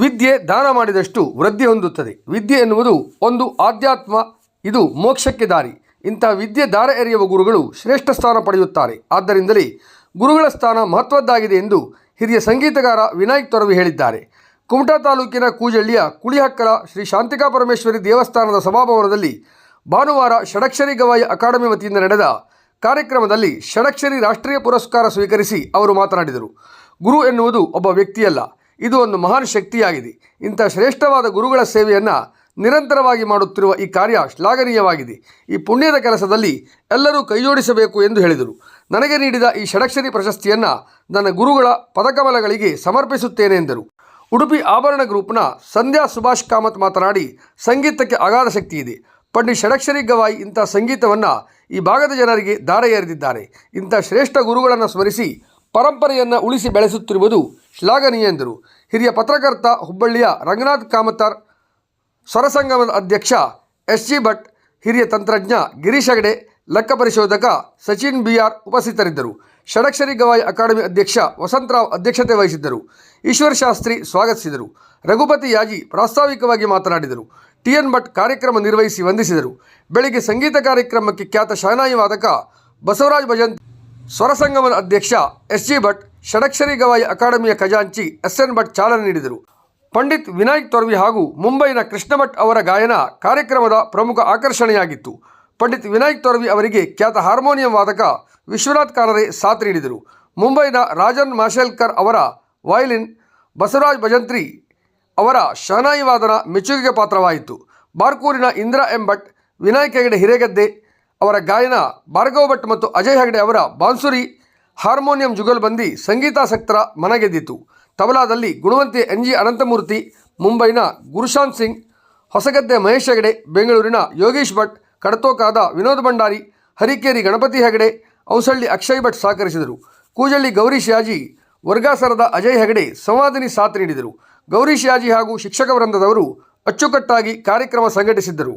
ವಿದ್ಯೆ ದಾನ ಮಾಡಿದಷ್ಟು ವೃದ್ಧಿ ಹೊಂದುತ್ತದೆ. ವಿದ್ಯೆ ಎನ್ನುವುದು ಒಂದು ಆಧ್ಯಾತ್ಮ, ಇದು ಮೋಕ್ಷಕ್ಕೆ ದಾರಿ. ಇಂಥ ವಿದ್ಯೆ ದಾರ ಎರೆಯುವ ಗುರುಗಳು ಶ್ರೇಷ್ಠ ಸ್ಥಾನ ಪಡೆಯುತ್ತಾರೆ. ಆದ್ದರಿಂದಲೇ ಗುರುಗಳ ಸ್ಥಾನ ಮಹತ್ವದ್ದಾಗಿದೆ ಎಂದು ಹಿರಿಯ ಸಂಗೀತಗಾರ ವಿನಾಯಕ್ ತೊರವಿ ಹೇಳಿದ್ದಾರೆ. ಕುಮಟಾ ತಾಲೂಕಿನ ಕೂಜಳ್ಳಿಯ ಕುಳಿಹಕ್ಕಲ ಶ್ರೀ ಶಾಂತಿಕಾ ಪರಮೇಶ್ವರಿ ದೇವಸ್ಥಾನದ ಸಭಾಭವನದಲ್ಲಿ ಭಾನುವಾರ ಷಡಕ್ಷರಿ ಗವಾಯಿ ಅಕಾಡೆಮಿ ವತಿಯಿಂದ ನಡೆದ ಕಾರ್ಯಕ್ರಮದಲ್ಲಿ ಷಡಕ್ಷರಿ ರಾಷ್ಟ್ರೀಯ ಪುರಸ್ಕಾರ ಸ್ವೀಕರಿಸಿ ಅವರು ಮಾತನಾಡಿದರು. ಗುರು ಎನ್ನುವುದು ಒಬ್ಬ ವ್ಯಕ್ತಿಯಲ್ಲ ಇದು ಒಂದು ಮಹಾನ್ ಶಕ್ತಿಯಾಗಿದೆ. ಇಂಥ ಶ್ರೇಷ್ಠವಾದ ಗುರುಗಳ ಸೇವೆಯನ್ನು ನಿರಂತರವಾಗಿ ಮಾಡುತ್ತಿರುವ ಈ ಕಾರ್ಯ ಶ್ಲಾಘನೀಯವಾಗಿದೆ. ಈ ಪುಣ್ಯದ ಕೆಲಸದಲ್ಲಿ ಎಲ್ಲರೂ ಕೈಜೋಡಿಸಬೇಕು ಎಂದು ಹೇಳಿದರು. ನನಗೆ ನೀಡಿದ ಈ ಷಡಕ್ಷರಿ ಪ್ರಶಸ್ತಿಯನ್ನು ನನ್ನ ಗುರುಗಳ ಪದಕಮಲಗಳಿಗೆ ಸಮರ್ಪಿಸುತ್ತೇನೆ ಎಂದರು. ಉಡುಪಿ ಆಭರಣ ಗ್ರೂಪ್ನ ಸಂಧ್ಯಾ ಸುಭಾಷ್ ಕಾಮತ್ ಮಾತನಾಡಿ, ಸಂಗೀತಕ್ಕೆ ಅಗಾಧ ಶಕ್ತಿ ಇದೆ ಪಂಡಿತ್ ಷಡಕ್ಷರಿ ಗವಾಯಿ ಇಂಥ ಸಂಗೀತವನ್ನು ಈ ಭಾಗದ ಜನರಿಗೆ ಧಾರೆ ಎರೆದಿದ್ದಾರೆ. ಇಂಥ ಶ್ರೇಷ್ಠ ಗುರುಗಳನ್ನು ಸ್ಮರಿಸಿ ಪರಂಪರೆಯನ್ನು ಉಳಿಸಿ ಬೆಳೆಸುತ್ತಿರುವುದು ಶ್ಲಾಘನೀಯ ಎಂದರು. ಹಿರಿಯ ಪತ್ರಕರ್ತ ಹುಬ್ಬಳ್ಳಿಯ ರಂಗನಾಥ್ ಕಾಮತಾರ್, ಸ್ವರಸಂಗಮದ ಅಧ್ಯಕ್ಷ ಎಸ್ ಜಿ ಭಟ್, ಹಿರಿಯ ತಂತ್ರಜ್ಞ ಗಿರೀಶ್ ಹೆಗಡೆ, ಲೆಕ್ಕ ಪರಿಶೋಧಕ ಸಚಿನ್ ಬಿ ಆರ್ ಉಪಸ್ಥಿತರಿದ್ದರು. ಷಡಕ್ಷರಿ ಗವಾಯಿ ಅಕಾಡೆಮಿ ಅಧ್ಯಕ್ಷ ವಸಂತರಾವ್ ಅಧ್ಯಕ್ಷತೆ ವಹಿಸಿದ್ದರು. ಈಶ್ವರ್ ಶಾಸ್ತ್ರಿ ಸ್ವಾಗತಿಸಿದರು. ರಘುಪತಿ ಯಾಜಿ ಪ್ರಾಸ್ತಾವಿಕವಾಗಿ ಮಾತನಾಡಿದರು. ಟಿ ಎನ್ ಭಟ್ ಕಾರ್ಯಕ್ರಮ ನಿರ್ವಹಿಸಿ ವಂದಿಸಿದರು. ಬೆಳಿಗ್ಗೆ ಸಂಗೀತ ಕಾರ್ಯಕ್ರಮಕ್ಕೆ ಖ್ಯಾತ ಶಹನಾಯಿ ವಾದಕ ಬಸವರಾಜ್ ಭಜಂತ್, ಸ್ವರಸಂಗಮದ ಅಧ್ಯಕ್ಷ ಎಸ್ ಜಿ ಭಟ್ ಷಡಕ್ಷರಿ ಗವಾಯಿ ಅಕಾಡೆಮಿಯ ಖಜಾಂಚಿ ಎಸ್ ಎನ್ ಭಟ್ ಚಾಲನೆ ನೀಡಿದರು. ಪಂಡಿತ್ ವಿನಾಯಕ್ ತೊರ್ವಿ ಹಾಗೂ ಮುಂಬೈನ ಕೃಷ್ಣ ಭಟ್ ಅವರ ಗಾಯನ ಕಾರ್ಯಕ್ರಮದ ಪ್ರಮುಖ ಆಕರ್ಷಣೆಯಾಗಿತ್ತು. ಪಂಡಿತ್ ವಿನಾಯಕ್ ತೊರವಿ ಅವರಿಗೆ ಖ್ಯಾತ ಹಾರ್ಮೋನಿಯಂ ವಾದಕ ವಿಶ್ವನಾಥ್ ಕಾನರೆ ಸಾಥ್ ನೀಡಿದರು. ಮುಂಬೈನ ರಾಜನ್ ಮಾಶೇಲ್ಕರ್ ಅವರ ವಯಲಿನ್ ಬಸವರಾಜ್ ಭಜಂತ್ರಿ ಅವರ ಶಹನಾಯಿ ವಾದನ ಮೆಚ್ಚುಗೆಗೆ ಪಾತ್ರವಾಯಿತು. ಬಾರ್ಕೂರಿನ ಇಂದಿರಾ ಎಂ ಭಟ್, ವಿನಾಯಕ್ ಹೆಗಡೆ ಹಿರೇಗದ್ದೆ ಅವರ ಗಾಯನ ಭಾರ್ಗವ್ ಭಟ್ ಮತ್ತು ಅಜಯ್ ಹೆಗಡೆ ಅವರ ಬಾನ್ಸುರಿ ಹಾರ್ಮೋನಿಯಂ ಜುಗಲ್ಬಂದಿ ಸಂಗೀತಾಸಕ್ತರ ಮನಗೆದ್ದಿತು ತಬಲಾದಲ್ಲಿ ಗುಣವಂತಿ ಎನ್ ಜಿ ಅನಂತಮೂರ್ತಿ, ಮುಂಬೈನ ಗುರುಶಾಂತ್ ಸಿಂಗ್, ಹೊಸಗದ್ದೆ ಮಹೇಶ್ ಹೆಗಡೆ, ಬೆಂಗಳೂರಿನ ಯೋಗೀಶ್ ಭಟ್, ಕಡತೋಕಾದ ವಿನೋದ್ ಭಂಡಾರಿ, ಹರಿಕೇರಿ ಗಣಪತಿ ಹೆಗಡೆ, ಔಸಳ್ಳಿ ಅಕ್ಷಯ್ ಭಟ್ ಸಹಕರಿಸಿದರು. ಕೂಜಳ್ಳಿ ಗೌರಿ ಶಿಯಾಜಿ, ವರ್ಗಾಸರದ ಅಜಯ್ ಹೆಗಡೆ ಸಂವಾದಿನಿ ಸಾಥ್ ನೀಡಿದರು. ಗೌರಿ ಶಿಯಾಜಿ ಹಾಗೂ ಶಿಕ್ಷಕ ವೃಂದದವರು ಅಚ್ಚುಕಟ್ಟಾಗಿ ಕಾರ್ಯಕ್ರಮ ಸಂಘಟಿಸಿದ್ದರು.